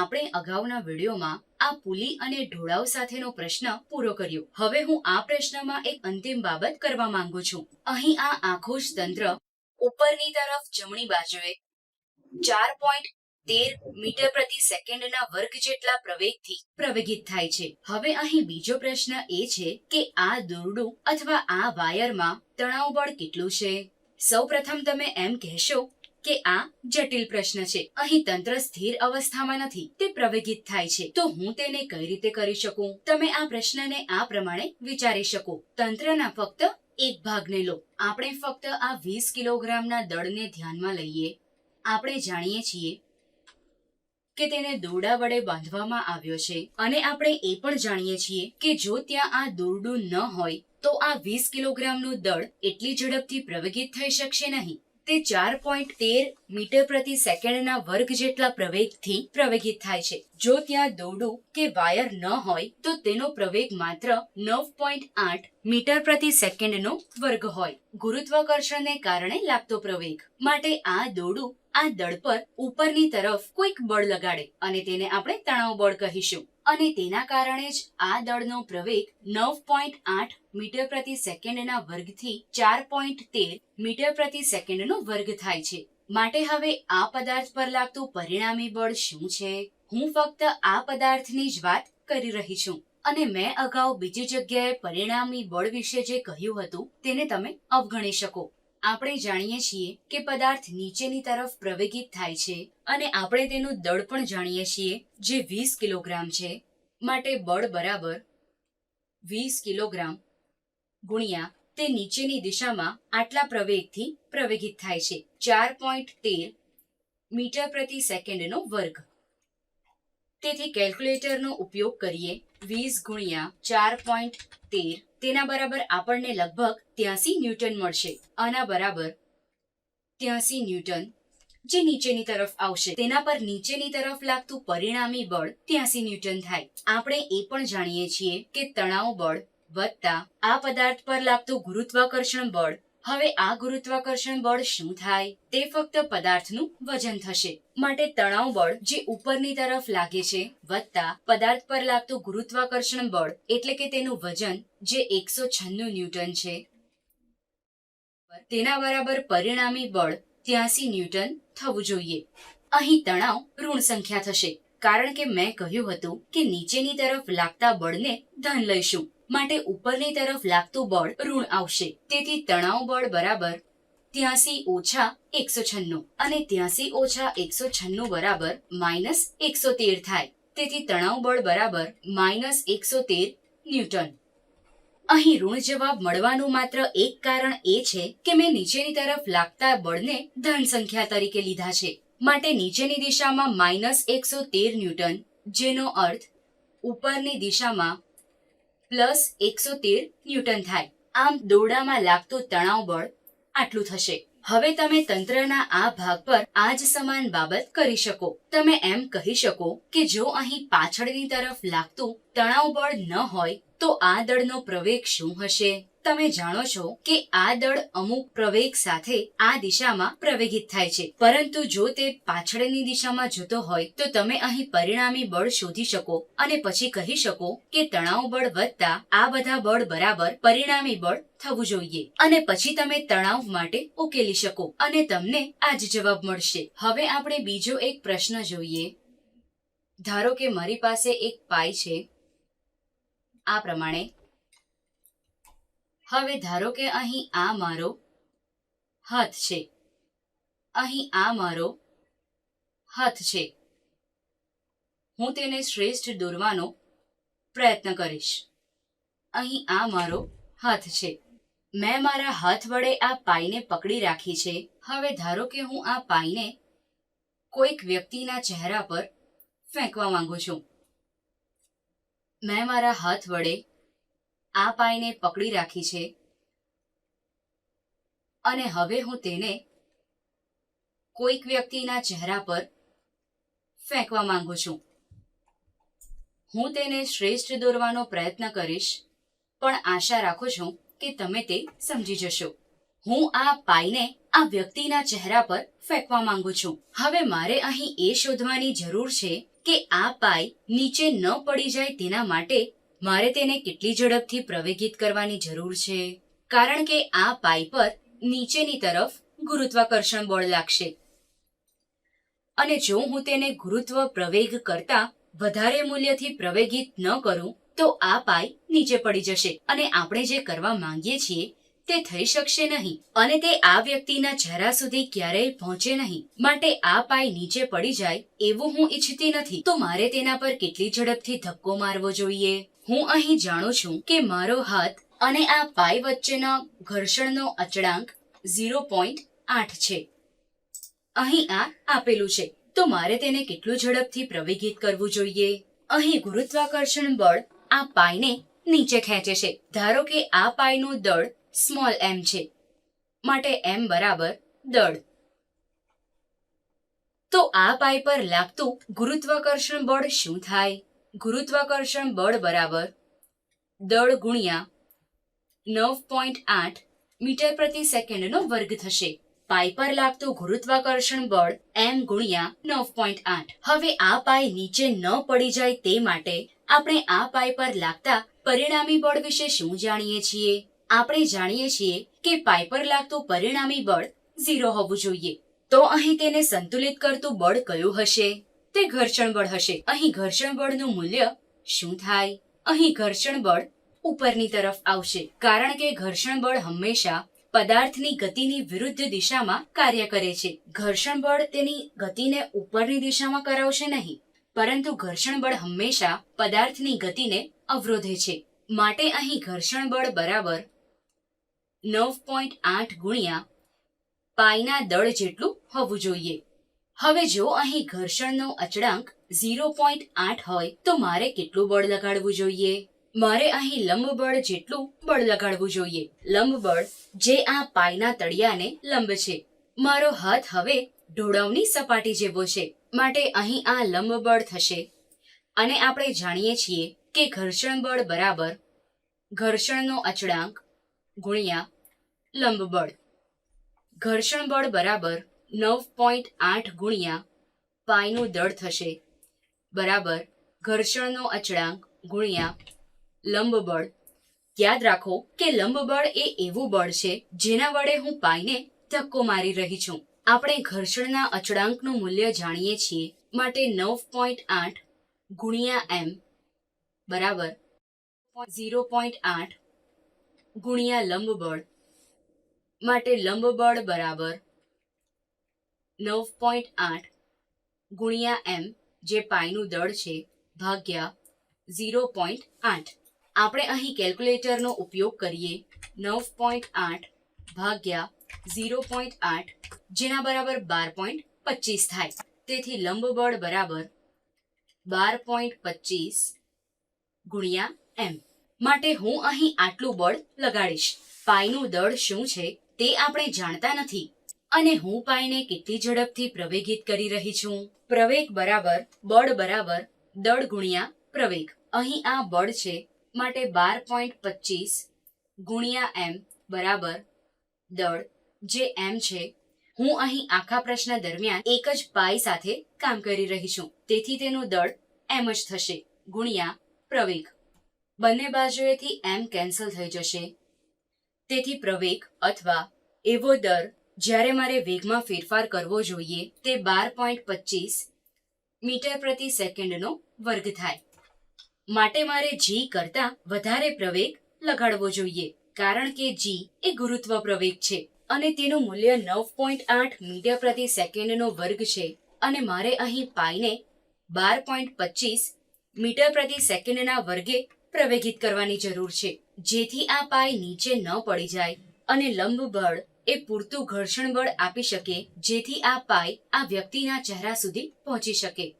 આપણે અગાઉના વિડીયોમાં આ પુલી અને ઢોળાવ સાથેનો પ્રશ્ન પૂરો કર્યો. હવે હું આ પ્રશ્નમાં એક અંતિમ બાબત કરવા માંગુ છું. અહીં આ આખું જ તંત્ર ઉપરની તરફ જમણી બાજુએ ચાર પોઈન્ટ તેર મીટર પ્રતિ સેકન્ડના વર્ગ જેટલા પ્રવેગથી પ્રવેગિત થાય છે. હવે અહીં બીજો પ્રશ્ન એ છે કે આ દોરડું અથવા આ વાયરમાં તણાવ બળ કેટલું છે? સૌપ્રથમ તમે એમ કહેશો કે આ જટિલ પ્રશ્ન છે. અહીં તંત્ર સ્થિર અવસ્થામાં નથી. તે પ્રવેગિત થાય છે. તો હું તેને કઈ રીતે કરી શકું? તમે આ પ્રશ્નને આ પ્રમાણે વિચારી શકો. તંત્રના ફક્ત એક ભાગને લો. આપણે ફક્ત આ વીસ કિલોગ્રામના દળને ધ્યાનમાં લઈએ. આપણે જાણીએ છીએ કે તેને દોરડા વડે બાંધવામાં આવ્યો છે. અને આપણે એ પણ જાણીએ છીએ કે જો ત્યાં આ દોરડું ન હોય, તો આ વીસ કિલોગ્રામનું દળ એટલી ઝડપથી પ્રવેગિત થઈ શકશે નહીં. તે ચાર પોઈન્ટ તેર મીટર પ્રતિ સેકન્ડના વર્ગ જેટલા પ્રવેગથી પ્રવેગિત થાય છે. જો ત્યાં દોરડું કે વાયર ન હોય, તો તેનો પ્રવેગ માત્ર નવ પોઈન્ટ આઠ મીટર પ્રતિ સેકન્ડનો વર્ગ હોય. ગુરુત્વાકર્ષણને કારણે લાગતો પ્રવેગ. માટે આ દોરડું આ દળ પર ઉપરની તરફ કોઈક બળ લગાડે અને તેને આપણે તણાવ બળ કહીશું. અને તેના કારણે જ આ દળનો પ્રવેગ નવ પોઈન્ટ આઠ મીટર પ્રતિ સેકન્ડના વર્ગથી ચાર પોઈન્ટ તેર મીટર પ્રતિ સેકન્ડનો વર્ગ થાય છે. માટે હવે આ પદાર્થ પર લાગતું પરિણામી બળ શું છે? હું ફક્ત આ પદાર્થની જ વાત કરી રહી છું. અને મેં અગાઉ બીજી જગ્યાએ પરિણામી બળ વિશે જે કહ્યું હતું, તેને તમે અવગણી શકો. આપણે જાણીએ છીએ કે પદાર્થ નીચેની તરફ પ્રવેગિત થાય છે અને આપણે તેનું દળ પણ જાણીએ છીએ જે વીસ કિલોગ્રામ છે. માટે બળ બરાબર વીસ કિલોગ્રામ ગુણ્યા તે નીચેની દિશામાં આટલા પ્રવેગથી પ્રવેગિત થાય છે. ચાર પોઈન્ટ તેર મીટર પ્રતિ સેકન્ડનો વર્ગ. તેથી કેલ્ક્યુલેટરનો ઉપયોગ કરીએ. વીસ ગુણ્યા ચાર પોઈન્ટ તેર તેના બરાબર આપણને લગભગ ત્યાસી ન્યૂટન મળશે. આના બરાબર ત્યાસી ન્યૂટન જે નીચેની તરફ આવશે. તેના પર નીચેની તરફ લાગતું પરિણામી બળ ત્યાસી ન્યૂટન થાય. આપણે એ પણ જાણીએ છીએ કે તણાવ બળ વત્તા આ પદાર્થ પર લાગતું ગુરુત્વાકર્ષણ બળ હવે આ ગુરુત્વાકર્ષણ બળ શું થાય? તે ફક્ત પદાર્થનું વજન થશે. માટે તણાવ બળ જે ઉપરની તરફ લાગે છે, વત્તા પદાર્થ પર લાગતું ગુરુત્વાકર્ષણ બળ, એટલે કે તેનું વજન જે એકસો છન્નું ન્યૂટન છે, તેના બરાબર પરિણામી બળ ત્યાસી ન્યૂટન થવું જોઈએ. અહીં તણાવ ઋણ સંખ્યા થશે. કારણ કે મેં કહ્યું હતું કે નીચેની તરફ લાગતા બળને ધન લઈશું. માટે ઉપરની તરફ લાગતું બળ ઋણ આવશે. તેથી તણાવ બળ બરાબર ત્યાસી ઓછા એકસો છન્નું અને ત્યાસી ઓછા એકસો છન્નું બરાબર માઇનસ એકસો તેર થાય. તેથી તણાવ બળ બરાબર માઇનસ એકસો તેર ન્યૂટન. અહીં ઋણ જવાબ મળવાનું માત્ર એક કારણ એ છે કે મેં નીચેની તરફ લાગતા બળને ધન સંખ્યા તરીકે લીધા છે. માટે નીચેની દિશામાં માઇનસ એકસો તેર ન્યૂટન, જેનો અર્થ ઉપરની દિશામાં પ્લસ એકસો તેર ન્યૂટન થાય. આમ દોરડામાં લાગતું તણાવ બળ આટલું થશે. હવે તમે તંત્રના આ ભાગ પર આ જ સમાન બાબત કરી શકો. તમે એમ કહી શકો કે જો અહીં પાછળની તરફ લાગતું તણાવ બળ ન હોય, તો આ દળનો પ્રવેગ શું હશે? તમે જાણો છો કે આ દળ અમુક પ્રવેગ સાથે આ દિશામાં પ્રવેગિત થાય છે. પરંતુ જો તે પાછળની દિશામાં જતો હોય, તો તમે અહીં પરિણામી બળ શોધી શકો અને પછી કહી શકો કે તણાવ બળ વધતા આ બધા બળ બરાબર પરિણામી બળ થવું જોઈએ. અને પછી તમે તણાવ માટે ઉકેલી શકો અને તમને આ જ જવાબ મળશે. હવે આપણે બીજો એક પ્રશ્ન જોઈએ. ધારો કે મારી પાસે એક પાઈ છે. આ પ્રમાણે હવે ધારો કે અહીં આ મારો હાથ છે. અહીં આ મારો હાથ છે. હું તેને શ્રેષ્ઠ દોરવાનો પ્રયત્ન કરીશ. અહીં આ મારો હાથ છે. મેં મારા હાથ વડે આ પાઈને પકડી રાખી છે. હવે ધારો કે હું આ પાઈને કોઈક વ્યક્તિના ચહેરા પર ફેંકવા માંગુ છું. મેં મારા હાથ વડે આ પાઈને પકડી રાખી છે. અને હવે હું તેને કોઈક વ્યક્તિના ચહેરા પર ફેંકવા માંગુ છું. હું તેને શ્રેષ્ઠ દોરવાનો પ્રયત્ન કરીશ, પણ આશા રાખું છું કે તમે તે સમજી જશો. હું આ પાઈને આ વ્યક્તિના ચહેરા પર ફેંકવા માંગુ છું. હવે મારે અહીં એ શોધવાની જરૂર છે કે આ પાઈ નીચે ન પડી જાય તેના માટે મારે તેને કેટલી ઝડપથી પ્રવેગિત કરવાની જરૂર છે? કારણ કે આ પાઈ પર નીચેની તરફ ગુરુત્વાકર્ષણ બળ લાગશે. અને જો હું તેને ગુરુત્વ પ્રવેગ કરતા વધારે મૂલ્યથી પ્રવેગિત ન કરું, તો આ પાઈ નીચે પડી જશે. અને આપણે જે કરવા માંગીએ છીએ, તે થઈ શકશે નહીં. અને તે આ વ્યક્તિના ચહેરા સુધી ક્યારેય પહોંચે નહીં. માટે આ પાઈ નીચે પડી જાય એવું હું ઈચ્છતી નથી. તો મારે તેના પર કેટલી ઝડપથી ધક્કો મારવો જોઈએ? હું અહીં જાણું છું કે મારો હાથ અને આ પાઈ વચ્ચેના ઘર્ષણનો અચળાંક ઝીરો પોઈન્ટ આઠ છે. અહીં આ આપેલું છે. તો મારે તેને કેટલું ઝડપથી પ્રવેગિત કરવું જોઈએ? અહીં ગુરુત્વાકર્ષણ બળ આ પાઈને નીચે ખેંચે છે. ધારો કે આ પાઈનું દળ સ્મોલ એમ છે. માટે એમ બરાબર દળ. તો આ પાઈ પર લાગતું ગુરુત્વાકર્ષણ બળ શું થાય? ગુરુત્વાકર્ષણ બળ બરાબર દળ ગુણ્યા નવ પોઈન્ટ આઠ મીટર પ્રતિ સેકન્ડનો વર્ગ થશે. પાઈ પર લાગતું ગુરુત્વાકર્ષણ બળ એમ ગુણ્યા નવ પોઈન્ટ આઠ. હવે આ પાઈ નીચે ન પડી જાય તે માટે આપણે આ પાઈ પર લાગતા પરિણામી બળ વિશે શું જાણીએ છીએ? આપણે જાણીએ છીએ કે પાઈ પર લાગતું પરિણામી બળ ઝીરો હોવું જોઈએ. તો અહીં તેને સંતુલિત કરતું બળ કયું હશે? તે ઘર્ષણ બળ હશે. અહીં ઘર્ષણ બળનું મૂલ્ય શું થાય? અહીં ઘર્ષણ બળ ઉપરની તરફ આવશે. કારણ કે ઘર્ષણ બળ હંમેશા પદાર્થની ગતિની વિરુદ્ધ દિશામાં કાર્ય કરે છે. ઘર્ષણ બળ તેની ગતિને ઉપરની દિશામાં કરાવશે નહીં, પરંતુ ઘર્ષણ બળ હંમેશા પદાર્થની ગતિને અવરોધે છે. માટે અહીં ઘર્ષણ બળ બરાબર નવ પોઈન્ટ આઠ ગુણ્યા પાયના દળ જેટલું હોવું જોઈએ. હવે જો અહીં ઘર્ષણનો અચળાંક ઝીરો પોઈન્ટ આઠ હોય, તો મારે કેટલું બળ લગાડવું જોઈએ? મારે અહીં લંબ બળ જેટલું બળ લગાડવું જોઈએ. લંબ બળ જે આ પાયના તળિયાને લંબ છે. મારો હાથ હવે ઢોળાવની સપાટી જેવો છે. માટે અહીં આ લંબ બળ થશે. અને આપણે જાણીએ છીએ કે ઘર્ષણ બળ બરાબર ઘર્ષણનો અચળાંક ગુણ્યા લંબ બળ ઘર્ષણ બળ બરાબર નવ પોઈન્ટ આઠ ગુણ્યા પાઈનું દળ થશે. બરાબર. ઘર્ષણનો અચળાંક ગુણ્યા લંબબળ. યાદ રાખો કે લંબબળ એ એવું બળ છે જેના વડે હું પાઈને ધક્કો મારી રહી છું. આપણે ઘર્ષણના અચળાંકનું મૂલ્ય જાણીએ છીએ માટે નવ પોઈન્ટ આઠ ગુણ્યા એમ. બરાબર. ઝીરો પોઈન્ટ આઠ ગુણ્યા લંબબળ માટે લંબબળ બરાબર નવ પોઈન્ટ આઠ ગુણ્યા એમ, જે પાઈનું દળ છે, ભાગ્યા ઝીરો પોઈન્ટ આઠ. આપણે અહીં કેલ્ક્યુલેટરનો ઉપયોગ કરીએ. નવ પોઈન્ટ આઠ ભાગ્યા ઝીરો પોઈન્ટ આઠ, જેના બરાબર બાર પોઈન્ટ પચીસ થાય. તેથી લંબ બળ બરાબર બાર પોઈન્ટ પચીસ ગુણ્યા એમ. માટે હું અહીં આટલું બળ લગાડીશ. પાઈનું દળ શું છે, તે આપણે જાણતા નથી. અને હું પાઈને કેટલી ઝડપથી પ્રવેગિત કરી રહી છું? પ્રવેગ બરાબર, બળ બરાબર, દળ ગુણ્યા પ્રવેગ. અહીં આ બળ છે, માટે બાર પોઈન્ટ પચીસ ગુણ્યા એમ બરાબર, દળ, જે એમ છે. હું અહીં આખા પ્રશ્ન દરમિયાન એક જ પાઈ સાથે કામ કરી રહી છું. તેથી તેનું દળ એમ જ થશે, ગુણ્યા પ્રવેગ. બંને બાજુએથી એમ કેન્સલ થઈ જશે. તેથી પ્રવેગ અથવા એવો દર જ્યારે મારે વેગમાં ફેરફાર કરવો જોઈએ, તે બાર પોઈન્ટ પચીસ મીટર પ્રતિ સેકન્ડનો વર્ગ થાય. માટે મારે જી કરતાં વધારે પ્રવેગ લગાડવો જોઈએ, કારણ કે જી એ ગુરુત્વ પ્રવેગ છે અને તેનું મૂલ્ય નવ પોઈન્ટ આઠ મીટર પ્રતિ સેકન્ડનો વર્ગ છે અને મારે અહીં પાઈને બાર પોઈન્ટ પચીસ મીટર પ્રતિ સેકન્ડના વર્ગે પ્રવેગિત કરવાની જરૂર છે, જેથી આ પાય નીચે ન પડી જાય અને લંબ બળ એ પૂરતું ઘર્ષણ બળ આપી શકે, જેથી આ પાય આ વ્યક્તિના ચહેરા સુધી પહોંચી શકે.